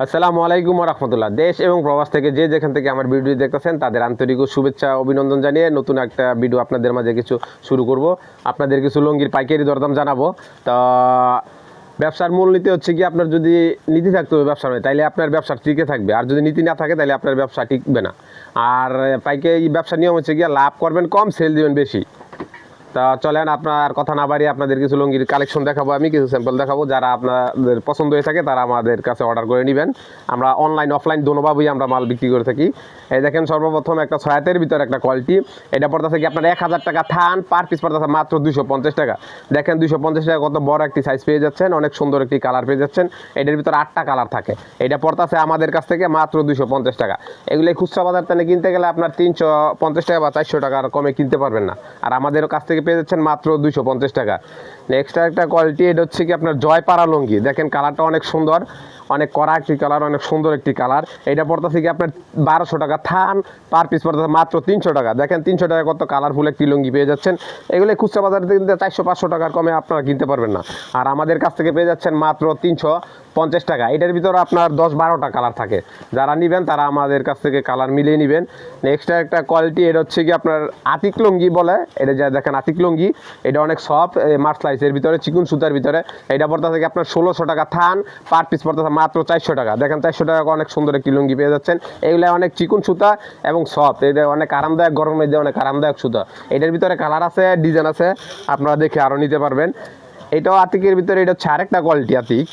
আসসালামু আলাইকুম রহমতুল্লাহ। দেশ এবং প্রবাস থেকে যে যেখান থেকে আমার ভিডিও দেখতেছেন তাদের আন্তরিক শুভেচ্ছা অভিনন্দন জানিয়ে নতুন একটা ভিডিও আপনাদের মাঝে কিছু শুরু করব। আপনাদের কিছু লঙ্গির পাইকারি দরদাম জানাব। তা ব্যবসার মূল নীতি হচ্ছে কি আপনার যদি নীতি থাকতে হবে ব্যবসার মধ্যে, তাইলে আপনার ব্যবসা টিকে থাকবে। আর যদি নীতি না থাকে তাহলে আপনার ব্যবসা টিকবে না। আর পাইকারি ব্যবসার নিয়ম হচ্ছে কি লাভ করবেন কম সেল দিবেন বেশি। তা চলেন, আপনার কথা না বাড়িয়ে আপনাদের কিছু লুঙ্গির কালেকশন দেখাবো। আমি কিছু স্যাম্পল দেখাবো। যারা আপনাদের পছন্দ হয়ে থাকে, তারা আমাদের কাছে অর্ডার করে নেবেন। আমরা অনলাইন অফলাইন দোনোভাবেই আমরা মাল বিক্রি করে থাকি। এই দেখেন, সর্বপ্রথম একটা ছয়াতের ভিতরে একটা কোয়ালিটি এটা পড়তেছে কি আপনার এক হাজার টাকা থান পার পিস পড়তেছে মাত্র দুশো পঞ্চাশ টাকা। দেখেন দুশো পঞ্চাশ টাকা কত বড় একটি সাইজ পেয়ে যাচ্ছেন, অনেক সুন্দর একটি কালার পেয়ে যাচ্ছেন। এটার ভিতরে আটটা কালার থাকে। এটা পড়তেছে আমাদের কাছ থেকে মাত্র দুশো পঞ্চাশ টাকা। এগুলো খুচরা বাজার থেকে কিনতে গেলে আপনার তিনশো পঞ্চাশ টাকা বা চারশো টাকার কমে কিনতে পারবেন না। আর আমাদের কাছ থেকে পেয়ে যাচ্ছেন মাত্র দুইশো পঞ্চাশ টাকা। নেক্সট একটা কোয়ালিটি এটা হচ্ছে কি আপনার জয়পাড়া লুঙ্গি। দেখেন কালারটা অনেক সুন্দর, অনেক কড়া একটি কালার অনেক সুন্দর একটি কালার এটা পড়তেছে কি আপনার বারোশো টাকা থান পার পিস পড়তেছে মাত্র তিনশো টাকা। দেখেন তিনশো টাকা কত কালারফুল একটি লুঙ্গি পেয়ে যাচ্ছেন। এগুলো খুচরা বাজার কিনতে চারশো, পাঁচশো টাকার কমে আপনারা কিনতে পারবেন না। আর আমাদের কাছ থেকে পেয়ে যাচ্ছেন মাত্র তিনশো পঞ্চাশ টাকা। এটার ভিতরে আপনার দশ বারোটা কালার থাকে। যারা নেবেন, তারা আমাদের কাছ থেকে কালার মিলিয়ে নেবেন। নেক্সট একটা কোয়ালিটি এটা হচ্ছে কি আপনার আতিক লুঙ্গি বলে। এটা যা দেখেন আতিক লুঙ্গি, এটা অনেক সফট মার্সলাইসের ভিতরে চিকুন সুতার ভিতরে। এটা পড়তে থাকে আপনার ষোলোশো টাকা থান, পার পিস পড়তে মাত্র চারশো টাকা। দেখেন চারশো টাকা অনেক সুন্দর একটি লুঙ্গি পেয়ে যাচ্ছেন। এগুলো অনেক চিকুন সুতা এবং সফট। এটা অনেক আরামদায়ক, গরমের মধ্যে অনেক আরামদায়ক সুতা। এটার ভিতরে কালার আছে, ডিজাইন আছে, আপনারা দেখে আরও নিতে পারবেন। এটাও আতিকের ভিতরে, এটা হচ্ছে আরেকটা কোয়ালিটি আতিক।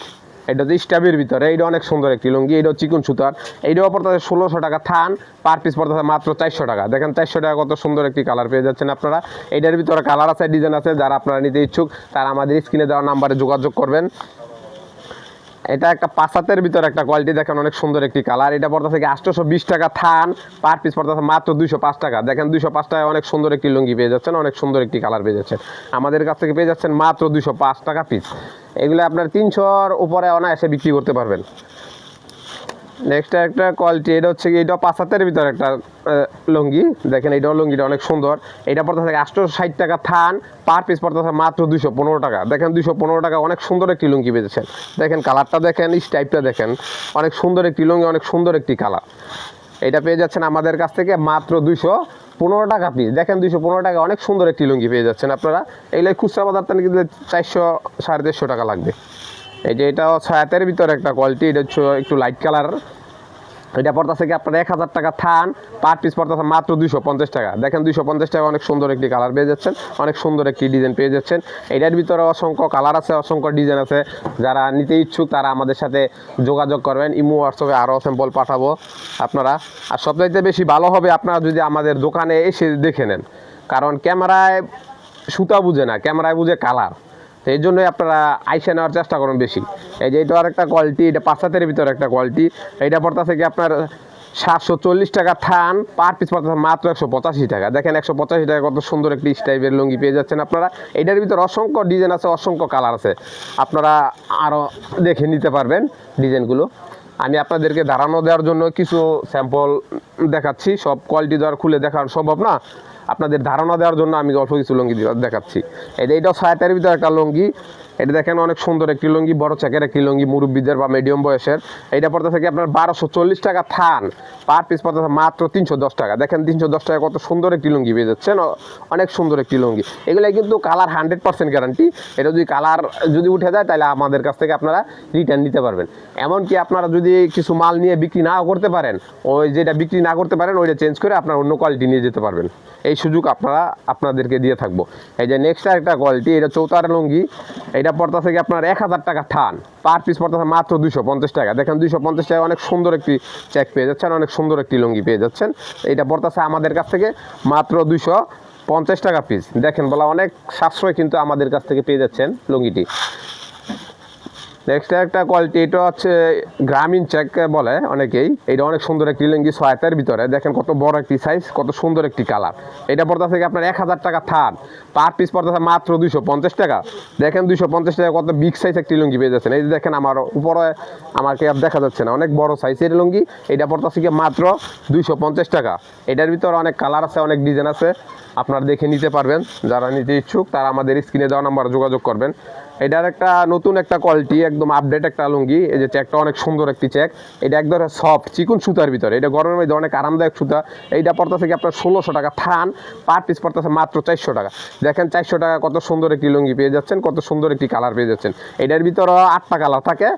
এটা হচ্ছে স্টাবের ভিতরে এটা অনেক সুন্দর একটি লুঙ্গি এটা চিকুন সুতার। এইটাও পড়তে ষোলোশো টাকা থান, পার পিস পড়তে মাত্র চারশো টাকা। দেখেন চারশো টাকা কত সুন্দর একটি কালার পেয়ে যাচ্ছেন আপনারা। এটার ভিতরে কালার আছে ডিজাইন আছে, যারা আপনারা নিতে ইচ্ছুক, তারা আমাদের স্ক্রিনে দেওয়া নাম্বারে যোগাযোগ করবেন। এটা একটা পাঁচাতের ভিতরে একটা কোয়ালিটি দেখেন অনেক সুন্দর একটি কালার এটা পড়তে থেকে আটশোশো বিশ টাকা থান পার পিস পড়তে মাত্র দুইশো পাঁচ টাকা। দেখেন দুইশো পাঁচ টাকায় অনেক সুন্দর একটি লুঙ্গি পেয়ে যাচ্ছেন, অনেক সুন্দর একটি কালার পেয়ে যাচ্ছেন। আমাদের কাছ থেকে পেয়ে যাচ্ছেন মাত্র দুইশো পাঁচ টাকা পিস এগুলো আপনার তিনশোর উপরে অনায়াসে বিক্রি করতে পারবেন। নেক্সট একটা কোয়ালিটি এটা হচ্ছে কি, এটা পাঁচাতের ভিতরে একটা লুঙ্গি। দেখেন, এটাও লুঙ্গিটা অনেক সুন্দর। এটা পড়তে থাকে আটশো ষাট টাকা থান পার পিস পড়তে থাকে মাত্র দুশো পনেরো টাকা। দেখেন দুশো পনেরো টাকা অনেক সুন্দর একটি লুঙ্গি পেয়েছেন দেখেন কালারটা দেখেন স্টাইপটা দেখেন, অনেক সুন্দর একটি লুঙ্গি, অনেক সুন্দর একটি কালার এটা পেয়ে যাচ্ছেন আমাদের কাছ থেকে মাত্র দুশো পনেরো টাকা পিস দেখেন দুশো পনেরো টাকা অনেক সুন্দর একটি লুঙ্গি পেয়ে যাচ্ছেন আপনারা। এগুলো খুচরা বাজার কিন্তু চারশো, সাড়ে চারশো টাকা লাগবে। এই যে এটা ছায়াতের ভিতরে একটা কোয়ালিটি এটা হচ্ছে একটু লাইট কালার এটা পড়তেছে কি আপনার এক হাজার টাকা থান পার পিস পড়তেছে মাত্র দুইশো পঞ্চাশ টাকা। দেখেন দুইশো পঞ্চাশ টাকা অনেক সুন্দর একটি কালার পেয়ে যাচ্ছেন, অনেক সুন্দর একটি ডিজাইন পেয়ে যাচ্ছেন। এটার ভিতরে অসংখ্য কালার আছে, অসংখ্য ডিজাইন আছে। যারা নিতে ইচ্ছুক, তারা আমাদের সাথে যোগাযোগ করবেন। ইমো হোয়াটসঅ্যাপে আরও স্যাম্পল পাঠাবো আপনারা। আর সবচাইতে বেশি ভালো হবে আপনারা যদি আমাদের দোকানে এসে দেখে নেন। কারণ ক্যামেরায় সুতা বুঝে না, ক্যামেরায় বুঝে কালার এই জন্যই আপনারা আইসে নেওয়ার চেষ্টা করুন বেশি। এই যে এটা আরেকটা কোয়ালিটি এটা পাঁচাতের ভিতরে একটা কোয়ালিটি এইটা পড়তেছে কি আপনার সাতশো চল্লিশ টাকা থান পার পিস পড়তেছে মাত্র একশো পঁচাশি টাকা। দেখেন একশো পঁচাশি টাকা কত সুন্দর একটি স্টাইপের লুঙ্গি পেয়ে যাচ্ছেন আপনারা। এটার ভিতরে অসংখ্য ডিজাইন আছে, অসংখ্য কালার আছে। আপনারা আরও দেখে নিতে পারবেন ডিজাইনগুলো আমি আপনাদেরকে ধারণা দেওয়ার জন্য কিছু স্যাম্পল দেখাচ্ছি। সব কোয়ালিটি দেওয়ার খুলে দেখার সম্ভব না। আপনাদের ধারণা দেওয়ার জন্য আমি অল্প কিছু লুঙ্গি দেখাচ্ছি। এটা এটাও ছয়টার ভিতরে একটা লুঙ্গি। এটা দেখেন অনেক সুন্দর একটি লুঙ্গি, বড় চাকের একটি লুঙ্গি, মুরব্বীদের বা মিডিয়াম বয়সের। এইটা পড়তে থাকে আপনার বারোশো চল্লিশ টাকা থান। পার পিস পড়তে মাত্র তিনশো দশ টাকা। দেখেন তিনশো দশ টাকা কত সুন্দর একটি লুঙ্গি পেয়ে যাচ্ছেন। অনেক সুন্দর একটি লুঙ্গি। এগুলো কিন্তু কালার হান্ড্রেড পার্সেন্ট গ্যারান্টি এটা যদি কালার যদি উঠে যায়, তাহলে আমাদের কাছ থেকে আপনারা রিটার্ন নিতে পারবেন। এমনকি আপনারা যদি কিছু মাল নিয়ে বিক্রি নাও করতে পারেন, ওই যেটা বিক্রি না করতে পারেন, ওইটা চেঞ্জ করে আপনার অন্য কোয়ালিটি নিয়ে যেতে পারবেন। এই সুযোগ আপনারা, আপনাদেরকে দিয়ে থাকব। এই যে নেক্সট একটা কোয়ালিটি এটা চৌতার লুঙ্গি। এটা পড়তা কি আপনার এক হাজার টাকা ঠান। পার পিস পড়তেছে মাত্র দুশো পঞ্চাশ টাকা। দেখেন দুশো পঞ্চাশ টাকা অনেক সুন্দর একটি চেক পেয়ে যাচ্ছেন, অনেক সুন্দর একটি লুঙ্গি পেয়ে যাচ্ছেন। এটা পড়তেছে আমাদের কাছ থেকে মাত্র দুশো পঞ্চাশ টাকা পিস দেখেন বলা অনেক সাশ্রয় কিন্তু আমাদের কাছ থেকে পেয়ে যাচ্ছেন লুঙ্গিটি। নেক্সট একটা কোয়ালিটি এটা হচ্ছে গ্রামীণ চেক বলে অনেকেই। এটা অনেক সুন্দর একটি লুঙ্গি সহায়তার ভিতরে। দেখেন কত বড় একটি সাইজ কত সুন্দর একটি কালার এটা পড়তে থেকে আপনার এক হাজার টাকা থান পার পিস পড়তে মাত্র দুইশো পঞ্চাশ টাকা। দেখেন দুইশো পঞ্চাশ টাকা কত বিগ সাইজ একটি লুঙ্গি পেয়ে যাচ্ছেন। এই যে দেখেন আমার উপরে আমাকে আর দেখা যাচ্ছে না। অনেক বড় সাইজের লুঙ্গি। এটা পড়তে থেকে মাত্র দুইশো পঞ্চাশ টাকা। এটার ভিতরে অনেক কালার আছে, অনেক ডিজাইন আছে। আপনারা দেখে নিতে পারবেন। যারা নিতে ইচ্ছুক, তারা আমাদের স্ক্রিনে দেওয়া নাম্বার যোগাযোগ করবেন। এটার একটা নতুন একটা কোয়ালিটি একদম আপডেট একটা লুঙ্গি। এই যে চেকটা অনেক সুন্দর একটি চেক এটা একদম সফট চিকুন সুতার ভিতরে। এটা গরমের মধ্যে অনেক আরামদায়ক সুতা। এইটা পড়তেছে কি আপনার ষোলোশো টাকা। থান পার পিস পড়তেছে মাত্র চারশো টাকা। দেখেন চারশো টাকা কত সুন্দর একটি লুঙ্গি পেয়ে যাচ্ছেন, কত সুন্দর একটি কালার পেয়ে যাচ্ছেন। এটার ভিতরে আটটা কালার থাকে।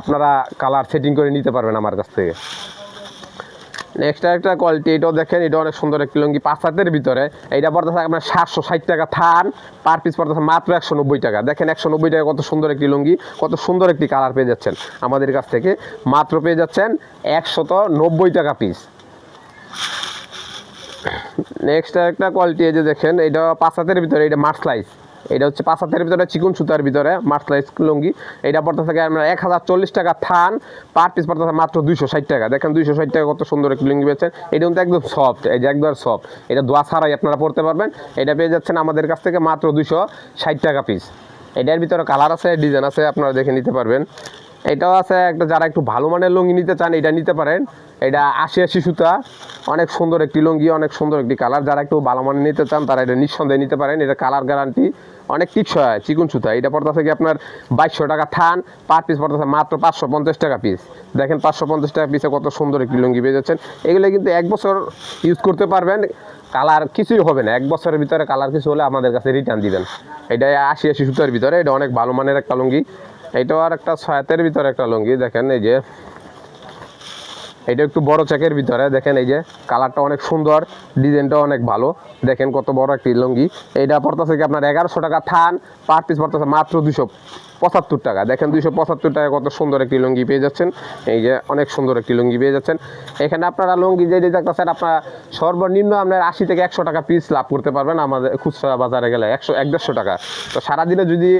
আপনারা কালার সেটিং করে নিতে পারবেন আমার কাছ থেকে। নেক্সট একটা কোয়ালিটি এটাও দেখেন, এটা অনেক সুন্দর একটি লুঙ্গি পাঁচ হাতের ভিতরে। এইটা পড়তেছে আপনার সাতশো ষাট টাকা থান পার পিস পড়তেছে মাত্র একশো নব্বই টাকা। দেখেন একশো নব্বই টাকা কত সুন্দর একটি লুঙ্গি, কত সুন্দর একটি কালার পেয়ে যাচ্ছেন আমাদের কাছ থেকে। মাত্র পেয়ে যাচ্ছেন একশত নব্বই টাকা পিস নেক্সট একটা কোয়ালিটি এই যে দেখেন, এটা পাঁচ হাতের ভিতরে, এটা মার্সলাইস এটা হচ্ছে পাঁচ হাতের ভিতরে, চিকুন সুতার ভিতরে মার্সলাইস লুঙ্গি। এটা পড়তে থাকে আমরা এক হাজার চল্লিশ টাকা থান, পার পিস পড়তে থাকে মাত্র দুইশো ষাট টাকা। দেখেন দুইশো ষাট টাকা কত সুন্দর একটি লুঙ্গি পেয়েছেন এটা কিন্তু একদম সফট এই যে একদম সফট এটা দোয়া ছাড়াই আপনারা পড়তে পারবেন। এটা পেয়ে যাচ্ছেন আমাদের কাছ থেকে মাত্র দুইশো ষাট টাকা পিস এটার ভিতরে কালার আছে ডিজাইন আছে, আপনারা দেখে নিতে পারবেন। এটাও আছে একটা যারা একটু ভালো মানের লুঙ্গি নিতে চান, এটা নিতে পারেন। এটা আশি আশি সুতা, অনেক সুন্দর একটি লুঙ্গি, অনেক সুন্দর একটি কালার। যারা একটু ভালো মানের নিতে চান, তারা এটা নিঃসন্দেহে নিতে পারেন। এটা কালার গ্যারান্টি, অনেক টিকসই হয় চিকুন সুতা। এটা পড়তেছে কি আপনার বাইশশো টাকা থান, পার পিস পড়তেছে মাত্র পাঁচশো পঞ্চাশ টাকা পিস দেখেন পাঁচশো পঞ্চাশ টাকা পিসে কত সুন্দর একটি লুঙ্গি পেয়ে যাচ্ছেন। এগুলো কিন্তু এক বছর ইউজ করতে পারবেন, কালার কিছুই হবে না। এক বছরের ভিতরে কালার কিছু হলে আমাদের কাছে রিটার্ন দিবেন। এটা আশি আশি সুতার ভিতরে, এটা অনেক ভালো মানের একটা লুঙ্গি। এটাও আর একটা ছয়াতের ভিতরে একটা লুঙ্গি, দেখেন এই যে। এটা একটু বড় চেকের ভিতরে, দেখেন এই যে কালারটা অনেক সুন্দর ডিজাইনটা অনেক ভালো। দেখেন কত বড় একটি লুঙ্গি। এইটা পড়তেছে কি আপনার এগারোশো টাকা থান, পার পিস পড়তেছে মাত্র দুশো পঁচাত্তর টাকা। দেখেন দুশো পঁচাত্তর টাকা কত সুন্দর একটি লুঙ্গি পেয়ে যাচ্ছেন। এই যে অনেক সুন্দর একটি লুঙ্গি পেয়ে যাচ্ছেন। এখানে আপনারা লুঙ্গি যেটি দেখতেছেন, আপনারা সর্বনিম্ন আপনার আশি থেকে একশো টাকা পিস লাভ করতে পারবেন আমাদের খুচরা বাজারে গেলে, একশো, এক দেড়শো টাকা। তো সারাদিনে যদি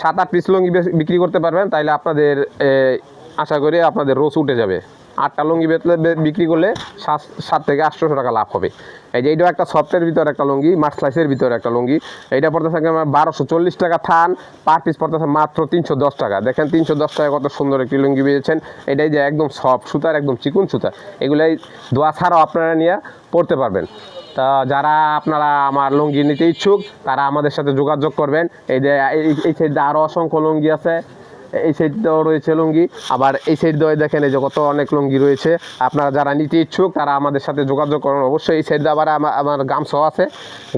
সাত আট পিস লুঙ্গি বিক্রি করতে পারবেন তাহলে আপনাদের আশা করি আপনাদের রোজ উঠে যাবে। আটটা লুঙ্গি বিক্রি করলে সাত সাত থেকে আটশোশো টাকা লাভ হবে। এই যে এইটাও একটা সফটের ভিতরে একটা লুঙ্গি মার্সলাইসের ভিতরে একটা লুঙ্গি। এইটা পড়তে থাকে আমার বারোশো চল্লিশ টাকা থান পার পিস পড়তেছে মাত্র তিনশো দশ টাকা। দেখেন তিনশো দশ টাকা কত সুন্দর একটি লুঙ্গি পেয়েছেন এটাই যে একদম সফট সুতার, একদম চিকুন সুতা এগুলাই দোয়া ছাড়াও আপনারা নিয়ে পড়তে পারবেন। তা যারা আপনারা আমার লুঙ্গি নিতে ইচ্ছুক, তারা আমাদের সাথে যোগাযোগ করবেন। এই যে, এই- সাইডে আরও অসংখ্য লুঙ্গি আছে। এই সাইডটাও রয়েছে লুঙ্গি। আবার এই সাইড দিয়ে দেখেন এই যে কত অনেক লুঙ্গি রয়েছে। আপনারা যারা নিতে ইচ্ছুক, তারা আমাদের সাথে যোগাযোগ করুন। অবশ্যই এই সাইড আবার আমার আমার গামছাও আছে।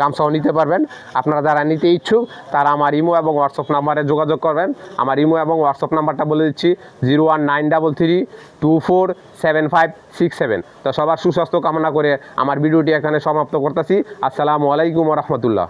গামছাও নিতে পারবেন। আপনারা যারা নিতে ইচ্ছুক, তারা আমার ইমো এবং হোয়াটসঅ্যাপ নাম্বারে যোগাযোগ করবেন। আমার ইমো এবং হোয়াটসঅ্যাপ নাম্বারটা বলে দিচ্ছি zero one nine double three two four seven five six seven তো সবার সুস্বাস্থ্য কামনা করে আমার ভিডিওটি এখানে সমাপ্ত করতেছি। আসসালামু আলাইকুম রহমতুল্লাহ।